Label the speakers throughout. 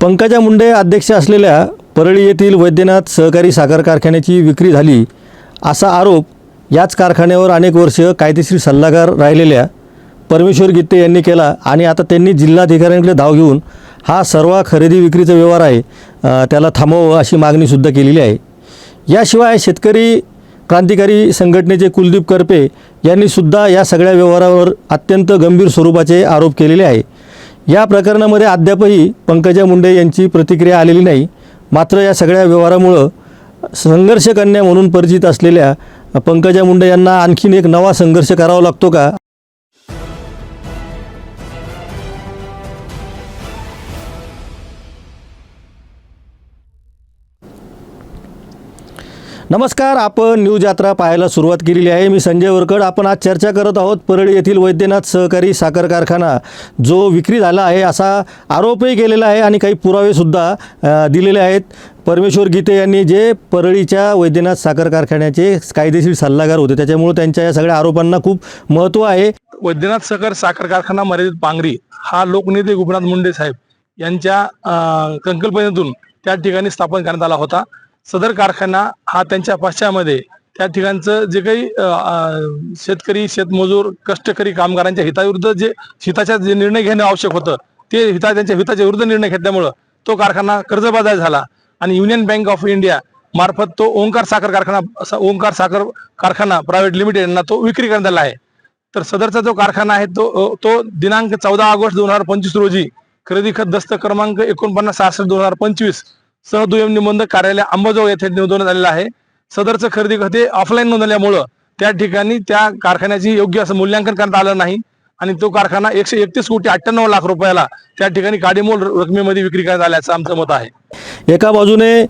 Speaker 1: पंकजा मुंडे अध्यक्ष असलेल्या परळी येथील वैद्यनाथ सहकारी साखर कारखान्याची विक्री झाली असा आरोप याच कारखान्यावर अनेक वर्ष कायदेशीर सल्लागार राहिलेल्या परमेश्वर गित्ते यांनी केला आणि आता त्यांनी जिल्हाधिकाऱ्यांकडे धाव घेऊन हा सर्व खरेदी विक्रीचा व्यवहार आहे त्याला थांबवावं अशी मागणीसुद्धा केलेली आहे. याशिवाय शेतकरी क्रांतिकारी संघटनेचे कुलदीप करपे यांनीसुद्धा या सगळ्या व्यवहारावर अत्यंत गंभीर स्वरूपाचे आरोप केलेले आहे. या प्रकरणामध्ये अद्यापही पंकजा मुंडे यांची प्रतिक्रिया आलेली नाही. मात्र या सगळ्या व्यवहारामुळं संघर्ष कन्या म्हणून परिचित असलेल्या पंकजा मुंडे यांना आणखीन एक नवा संघर्ष करावा लागतो का? नमस्कार आपण न्यूज यात्रा पाहायला सुरुवात केलेली आहे. मी संजय वरकड. आपण आज चर्चा करत आहोत परळी येथील वैद्यनाथ सहकारी साखर कारखाना जो विक्री झाला आहे असा आरोपही केलेला आहे आणि काही पुरावेसुद्धा दिलेले आहेत. परमेश्वर गीते यांनी जे परळीच्या वैद्यनाथ साखर कारखान्याचे कायदेशीर सल्लागार होते त्याच्यामुळे त्यांच्या या सगळ्या आरोपांना खूप महत्त्व आहे.
Speaker 2: वैद्यनाथ सहकार साखर कारखाना मर्यादित पांगरी हा लोकनेते गोपीनाथ मुंडे साहेब यांच्या संकल्पनेतून त्या ठिकाणी स्थापन करण्यात आला होता. सदर कारखाना हा त्यांच्या पश्चामध्ये त्या ठिकाणचं जे काही शेतकरी शेतमजूर कष्टकरी कामगारांच्या हिताविरुद्ध जे हिताच्या जे निर्णय घेणं आवश्यक होतं ते हिता त्यांच्या हिताच्या विरुद्ध निर्णय घेतल्यामुळं तो कारखाना कर्जबाजार झाला. आणि युनियन बँक ऑफ इंडिया मार्फत तो ओंकार साखर कारखाना असा ओंकार साखर कारखाना प्रायव्हेट लिमिटेड यांना तो विक्री करण्यात आला आहे. तर सदरचा जो कारखाना आहे तो तो दिनांक चौदा ऑगस्ट दोन हजार पंचवीस रोजी खरेदी खत दस्त क्रमांक एकोणपन्नास सहासष्ट दोन हजार पंचवीस सह दुय्यम निबंधक कार्यालय अंबाजोगाई येथे नोंदवण्यात आलेलं आहे. सदरचं खरेदी खाते ऑफलाईन नोंदवल्यामुळं त्या ठिकाणी त्या कारखान्याची योग्य असं मूल्यांकन करण्यात आलं नाही. आणि तो कारखाना एकशे एकतीस कोटी अठ्ठ्याण्णव लाख रुपयाला त्या ठिकाणी काडीमोल रकमेमध्ये विक्री करण्यात आल्याचं आमचं मत आहे.
Speaker 1: एका बाजूने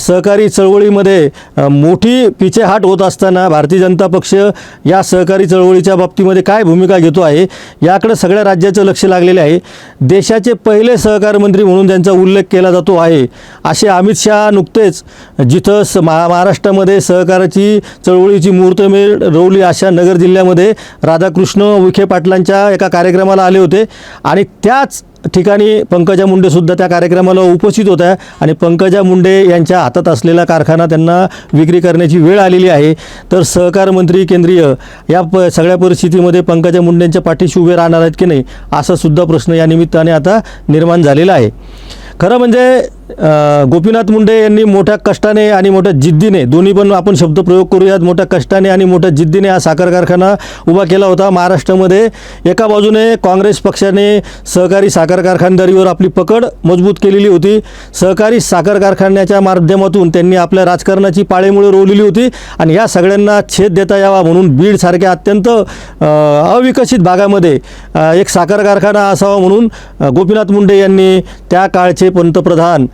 Speaker 1: सहकारी चळवळीमध्ये मोठी पिछेहाट होत असताना भारतीय जनता पक्ष या सहकारी चळवळीच्या बाबतीमध्ये काय भूमिका घेतो आहे याकडे सगळ्या राज्याचं लक्ष लागलेले आहे. देशाचे पहिले सहकार मंत्री म्हणून त्यांचा उल्लेख केला जातो आहे असे अमित शहा नुकतेच जिथं स महा महाराष्ट्रामध्ये सहकाराची चळवळीची मुहूर्तमेळ रोवली अशा नगर जिल्ह्यामध्ये राधाकृष्ण विखे पाटलांच्या एका कार्यक्रमाला आले होते. आणि त्याच ठिकाणी पंकजा मुंडेसुद्धा त्या कार्यक्रमाला उपस्थित होत्या आणि पंकजा मुंडे यांच्या हातात असलेला कारखाना त्यांना विक्री करण्याची वेळ आलेली आहे. तर सहकार मंत्री केंद्रीय या प सगळ्या परिस्थितीमध्ये पंकजा मुंडेंच्या पाठीशी उभे राहणार आहेत की नाही असा सुद्धा प्रश्न या निमित्ताने आता निर्माण झालेला आहे. खरं म्हणजे गोपीनाथ मुंडे यांनी मोठ्या कष्टाने आणि मोठ्या जिद्दीने दोन्ही पण आपण शब्द प्रयोग करूयात मोठ्या कष्टाने आणि मोठ्या जिद्दीने हा साखर कारखाना उभा केला होता महाराष्ट्रामध्ये. एका बाजूने काँग्रेस पक्षाने सहकारी साखर कारखानदारीवर आपली पकड मजबूत केलेली होती. सहकारी साखर कारखान्याच्या माध्यमातून त्यांनी आपल्या राजकारणाची पाळेमुळे रोवलेली होती आणि या सगळ्यांना छेद देता यावा म्हणून बीडसारख्या अत्यंत अविकसित भागामध्ये एक साखर कारखाना असावा म्हणून गोपीनाथ मुंडे यांनी त्या काळचे पंतप्रधान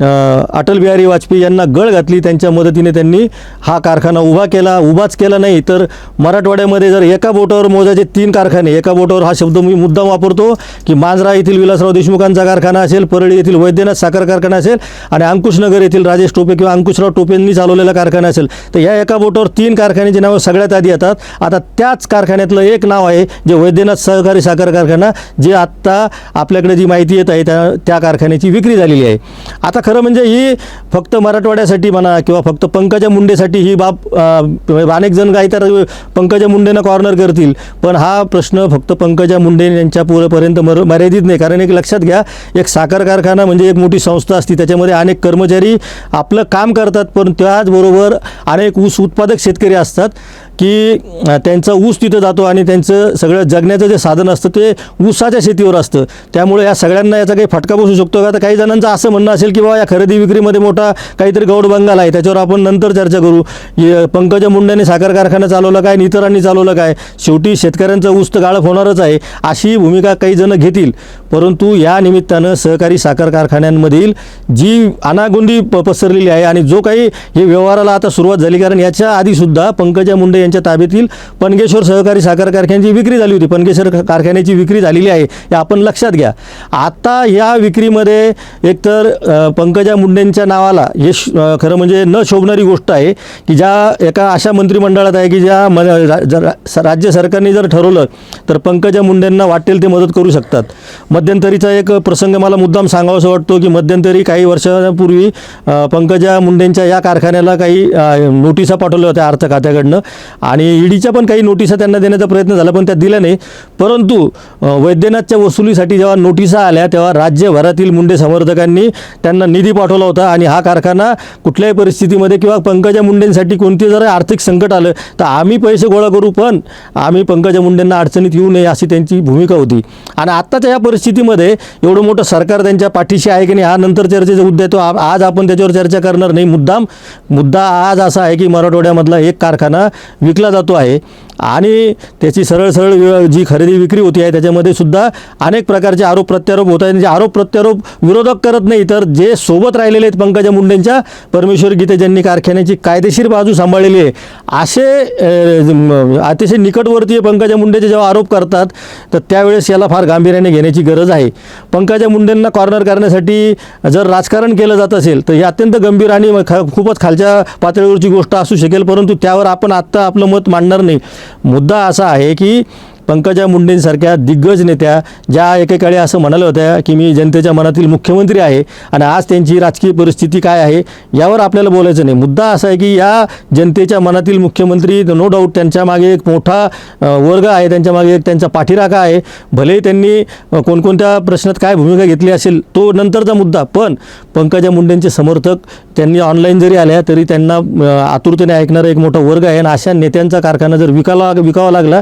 Speaker 1: अटल बिहारी वाजपेयी यांना गळ घातली. त्यांच्या मदतीने त्यांनी हा कारखाना उभा केला. उभाच केला नाही तर मराठवाड्यामध्ये जर एका बोटावर मोजायचे तीन कारखाने एका बोटावर हा शब्द मी मुद्दाम वापरतो की मांजरा येथील विलासराव देशमुखांचा कारखाना असेल परळी येथील वैद्यनाथ साखर कारखाना असेल आणि अंकुशनगर येथील राजेश टोपे किंवा अंकुशराव टोपेंनी चालवलेला कारखाना असेल तर या एका बोटावर तीन कारखान्याची नावं सगळ्यात आधी येतात. आता त्याच कारखान्यातलं एक नाव आहे जे वैद्यनाथ सहकारी साखर कारखाना जे आत्ता आपल्याकडे जी माहिती येत आहे त्या त्या कारखान्याची विक्री झालेली आहे. आता खरं म्हणजे ही फक्त मराठवाड्यासाठी म्हणा किंवा फक्त पंकजा मुंडेसाठी ही बाब म्हणजे अनेक जण काही तर पंकजा मुंडेंना कॉर्नर करतील. पण हा प्रश्न फक्त पंकजा मुंडे यांच्या पुरपर्यंत मर मर्यादित नाही. कारण एक लक्षात घ्या एक साखर कारखाना म्हणजे एक मोठी संस्था असते. त्याच्यामध्ये अनेक कर्मचारी आपलं काम करतात पण त्याचबरोबर अनेक ऊस उत्पादक शेतकरी असतात. की त्यांचा ऊस तिथं जातो आणि त्यांचं सगळं जगण्याचं जे साधन असतं ते ऊसाच्या शेतीवर असतं. त्यामुळे या सगळ्यांना याचा काही फटका बसू शकतो का? तर काही जणांचं असं म्हणणं असेल की बाबा या खरेदी विक्रीमध्ये मोठा काहीतरी गौड बंगाल आहे. त्याच्यावर आपण नंतर चर्चा करू. पंकजा मुंडेने साखर कारखाना चालवला काय? आणि इतरांनी चालवलं काय? शेवटी शेतकऱ्यांचं ऊस तर गाळप होणारच आहे. अशी भूमिका काही जण घेतील. परंतु या निमित्तानं सहकारी साखर कारखान्यांमधील जी अनागुंदी प पसरलेली आहे आणि जो काही हे व्यवहाराला आता सुरुवात झाली कारण याच्या आधीसुद्धा पंकजा मुंडे यांच्या ताब्यातील पनगेश्वर सहकारी साखर कारखान्याची विक्री झाली होती. पनगेश्वर कारखान्याची विक्री झालेली आहे हे आपण लक्षात घ्या. आता या विक्रीमध्ये एकतर पंकजा मुंडेंच्या नावाला हे खरं म्हणजे न शोभणारी गोष्ट आहे की ज्या एका अशा मंत्रिमंडळात आहे की ज्या म रा- जर- राज्य सरकारने जर ठरवलं तर पंकजा मुंडेंना वाटेल ते मदत करू शकतात. मध्यंतरीचा एक प्रसंग मला मुद्दाम सांगावासा वाटतो की मध्यंतरी काही वर्षापूर्वी पंकजा मुंडेंच्या या कारखान्याला काही नोटिसा पाठवल्या होत्या अर्थ खात्याकडनं आणि ईडीच्या पण काही नोटिसा त्यांना देण्याचा प्रयत्न झाला पण त्या दिल्या नाही. परंतु वैद्यनाथच्या वसुलीसाठी जेव्हा नोटिसा आल्या तेव्हा राज्यभरातील मुंडे समर्थकांनी त्यांना निधी पाठवला होता आणि हा कारखाना कुठल्याही परिस्थितीमध्ये किंवा पंकजा मुंडेंसाठी कोणते जर आर्थिक संकट आलं तर आम्ही पैसे गोळा करू पण आम्ही पंकजा मुंडेंना अडचणीत येऊ नये अशी त्यांची भूमिका होती. आणि आत्ताच्या या परिस्थिती परिस्थितीमध्ये एवढं मोठं सरकार त्यांच्या पाठीशी आहे की नाही हा नंतर चर्चेचा मुद्दा आहे. तो आज आपण त्याच्यावर चर्चा करणार नाही. मुद्दाम मुद्दा आज असा आहे की मराठवाड्यामधला एक कारखाना विकला जातो आहे आणि त्याची सरळ सरळ जी खरेदी विक्री होती आहे त्याच्यामध्ये सुद्धा अनेक प्रकारचे आरोप प्रत्यारोप होत आहेत. जे आरोप प्रत्यारोप विरोधक करत नाही तर जे सोबत राहिलेले आहेत पंकजा मुंडेंच्या परमेश्वर गीते ज्यांनी कारखान्याची कायदेशीर बाजू सांभाळलेली आहे असे अतिशय निकटवर्तीय पंकजा मुंडेचे जेव्हा आरोप करतात तर त्यावेळेस याला फार गांभीर्याने घेण्याची गरज गरज आहे. पंकजा मुंडेंना कॉर्नर करण्यासाठी जर राजकारण केलं जात असेल तर हे अत्यंत गंभीर आणि ख खूपच खालच्या पातळीवरची गोष्ट असू शकेल परंतु त्यावर आपण आत्ता आपलं मत मांडणार नाही. मुद्दा असा आहे की पंकजा मुंडेंसारख्या दिग्गज नेत्या ज्या एकेकाळी असं म्हणाल्या होत्या की मी जनतेच्या मनातील मुख्यमंत्री आहे आणि आज त्यांची राजकीय परिस्थिती काय आहे यावर आपल्याला बोलायचं नाही. मुद्दा असा आहे की या जनतेच्या मनातील मुख्यमंत्री नो डाऊट त्यांच्या मागे एक मोठा वर्ग आहे त्यांच्या मागे एक त्यांचा पाठीराखा आहे. भलेही त्यांनी कोणकोणत्या प्रश्नात काय भूमिका घेतली असेल तो नंतरचा मुद्दा. पण पंकजा मुंडेंचे समर्थक त्यांनी ऑनलाईन जरी आल्या तरी त्यांना आतुरतेने ऐकणारा एक मोठा वर्ग आहे. आणि अशा नेत्यांचा कारखाना जर विकावा विकावा लागला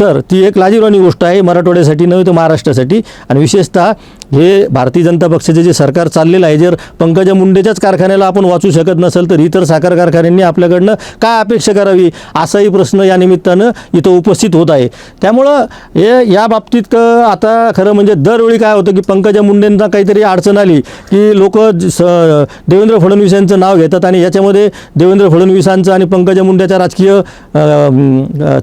Speaker 1: तर ती एक लाजीरवाणी गोष्ट आहे मराठवाड्यासाठी नव्हे तर महाराष्ट्रासाठी. आणि विशेषतः हे भारतीय जनता पक्षाचे जे सरकार चाललेलं आहे जर पंकजा मुंडेच्याच कारखान्याला आपण वाचू शकत नसेल तर इतर साखर कारखान्यांनी आपल्याकडनं काय अपेक्षा करावी? असाही प्रश्न या निमित्तानं इथं उपस्थित होत आहे. त्यामुळं हे या बाबतीत क- आता खरं म्हणजे दरवेळी काय होतं की पंकजा मुंडेंना काहीतरी अडचण आली की लोक स देवेंद्र फडणवीस यांचं नाव घेतात आणि याच्यामध्ये देवेंद्र फडणवीसांचं आणि पंकजा मुंडेच्या राजकीय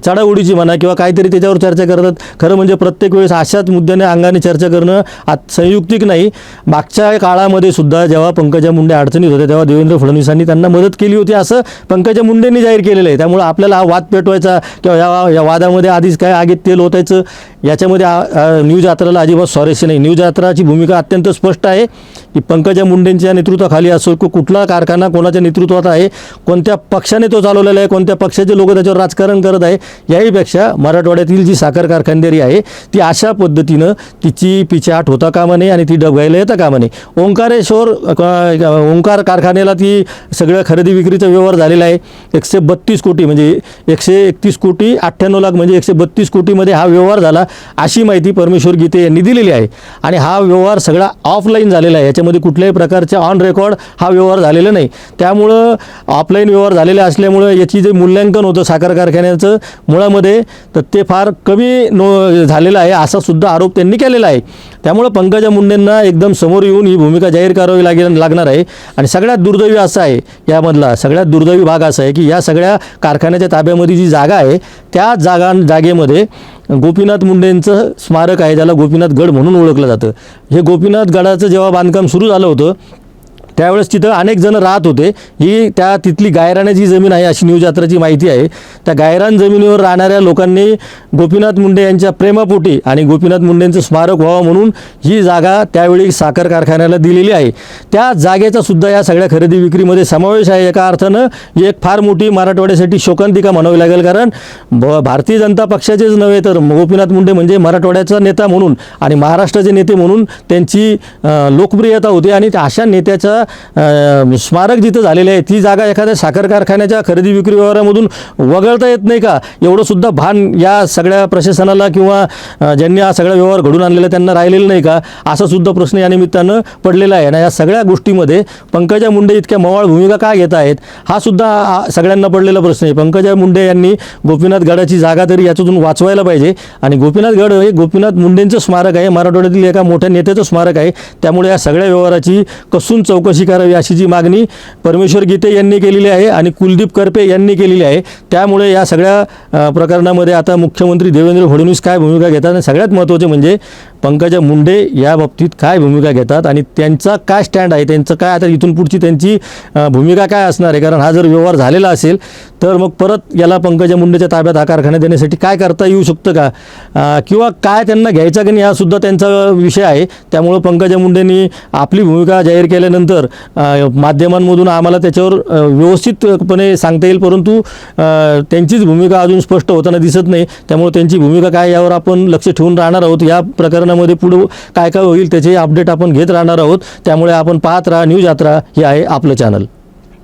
Speaker 1: चढाओढीची म्हणा किंवा काहीतरी त्याच्यावर चर्चा करतात. खरं म्हणजे प्रत्येक वेळेस अशाच मुद्द्याने अंगाने चर्चा करणं आत संयुक्तिक नाही. मागच्या काळामध्ये सुद्धा जेव्हा पंकजा मुंडे अडचणीत होते तेव्हा देवेंद्र फडणवीसांनी त्यांना मदत केली होती असं पंकजा मुंडेंनी जाहीर केलेलं आहे. त्यामुळे आपल्याला हा वाद पेटवायचा किंवा या या वादामध्ये आधीच काय आगीत तेल होतायचं याच्यामध्ये आ- न्यूज यात्राला अजिबात स्वारस्य नाही. न्यूज यात्राची भूमिका अत्यंत स्पष्ट आहे की पंकजा मुंडेंच्या नेतृत्वाखाली असो की कुठला कारखाना कोणाच्या नेतृत्वात आहे कोणत्या पक्षाने तो चालवलेला आहे कोणत्या पक्षाचे लोक त्याच्यावर राजकारण करत आहे याहीपेक्षा मराठवाड्यातील जी साखर कारखानदारी आहे ती अशा पद्धतीनं तिची पिछाट होता का कामा नये आणि ती डबघायला येता कामा नये ओंकारेश्वर क- ओंकार कारखान्याला ती सगळं खरेदी विक्रीचा व्यवहार झालेला आहे. एकशे बत्तीस कोटी म्हणजे एकशे एकतीस कोटी अठ्ठ्याण्णव लाख म्हणजे एकशे बत्तीस कोटीमध्ये हा व्यवहार झाला अशी माहिती परमेश्वर गीते यांनी दिलेली आहे. आणि हा व्यवहार सगळा ऑफलाईन झालेला आहे. याच्यामध्ये कुठल्याही प्रकारच्या ऑन रेकॉर्ड हा व्यवहार झालेला नाही. त्यामुळं ऑफलाईन व्यवहार झालेले असल्यामुळं याची जे मूल्यांकन होतं साखर कारखान्याचं मुळामध्ये तर ते फार कमी नो झालेलं आहे असा सुद्धा आरोप त्यांनी केलेला आहे. त्यामुळं पंकजा मुंडेंना एकदम समोर येऊन ही भूमिका जाहीर करावी लागेल लागणार आहे. आणि सगळ्यात दुर्दैवी असं आहे यामधला सगळ्यात दुर्दैवी भाग असा आहे की या सगळ्या कारखान्याच्या ताब्यामध्ये जी जागा आहे त्या जागा जागेमध्ये गोपीनाथ मुंडेंचं स्मारक आहे ज्याला गोपीनाथ गड म्हणून ओळखलं जातं. हे गोपीनाथ गडाचं जेव्हा बांधकाम सुरू झालं होतं त्यावेळेस तिथं अनेक जण राहत होते. ही त्या तिथली गायराण्याची जमीन आहे अशी न्यूजयात्राची माहिती आहे. त्या गायरान जमिनीवर राहणाऱ्या लोकांनी गोपीनाथ मुंडे यांच्या प्रेमापोटी आणि गोपीनाथ मुंडेंचं स्मारक व्हावं म्हणून ही जागा त्यावेळी साखर कारखान्याला दिलेली आहे. त्या जागेचा सुद्धा या सगळ्या खरेदी विक्रीमध्ये समावेश आहे. एका अर्थानं ही एक फार मोठी मराठवाड्यासाठी शोकांतिका म्हणावी लागेल. कारण ब भारतीय जनता पक्षाचेच नव्हे तर गोपीनाथ मुंडे म्हणजे मराठवाड्याचा नेता म्हणून आणि महाराष्ट्राचे नेते म्हणून त्यांची लोकप्रियता होती आणि त्या अशा नेत्याचं स्मारक जिथं झालेले आहे ती जागा एखाद्या साखर कारखान्याच्या खरेदी विक्री व्यवहारामधून वगळता येत नाही का? एवढं सुद्धा भान या सगळ्या प्रशासनाला किंवा ज्यांनी हा सगळा व्यवहार घडून आणलेला त्यांना राहिलेलं नाही का? असा सुद्धा प्रश्न या निमित्तानं पडलेला आहे. आणि या सगळ्या गोष्टीमध्ये पंकजा मुंडे इतक्या मवाळ भूमिका का घेत आहेत? हा सुद्धा सगळ्यांना पडलेला प्रश्न आहे. पंकजा मुंडे यांनी गोपीनाथ गडाची जागा तरी याच्यातून वाचवायला पाहिजे. आणि गोपीनाथ गड हे गोपीनाथ मुंडेंचं स्मारक आहे. मराठवाड्यातील एका मोठ्या नेत्याचं स्मारक आहे. त्यामुळे या सगळ्या व्यवहाराची कसून चौकशी करावी अशी जी मागणी परमेश्वर गीते यांनी केलेली आहे आणि कुलदीप करपे यांनी केलेली आहे त्यामुळे या सगळ्या प्रकरणामध्ये आता मुख्यमंत्री देवेंद्र फडणवीस काय भूमिका घेतात? आणि सगळ्यात महत्त्वाचे म्हणजे पंकजा मुंडे या बाबतीत काय भूमिका घेतात आणि त्यांचा काय स्टँड आहे? त्यांचं काय आता इथून पुढची त्यांची भूमिका काय असणार आहे? कारण हा जर व्यवहार झालेला असेल तर मग परत याला पंकजा मुंडेच्या ताब्यात हा कारखाना देण्यासाठी काय करता येऊ शकतं का? किंवा काय त्यांना घ्यायचा की नाही हा सुद्धा त्यांचा विषय आहे. त्यामुळं पंकजा मुंडेंनी आपली भूमिका जाहीर केल्यानंतर माध्यमांमधून आम्हाला त्याच्यावर व्यवस्थितपणे सांगता येईल परंतु त्यांचीच भूमिका अजून स्पष्ट होताना दिसत नाही. त्यामुळे त्यांची भूमिका काय यावर आपण लक्ष ठेवून राहणार आहोत. या प्रकरणामध्ये पुढं काय काय होईल त्याचे अपडेट आपण घेत राहणार आहोत. त्यामुळे आपण पाहत राहा न्यूज यात्रा हे आहे आपलं चॅनल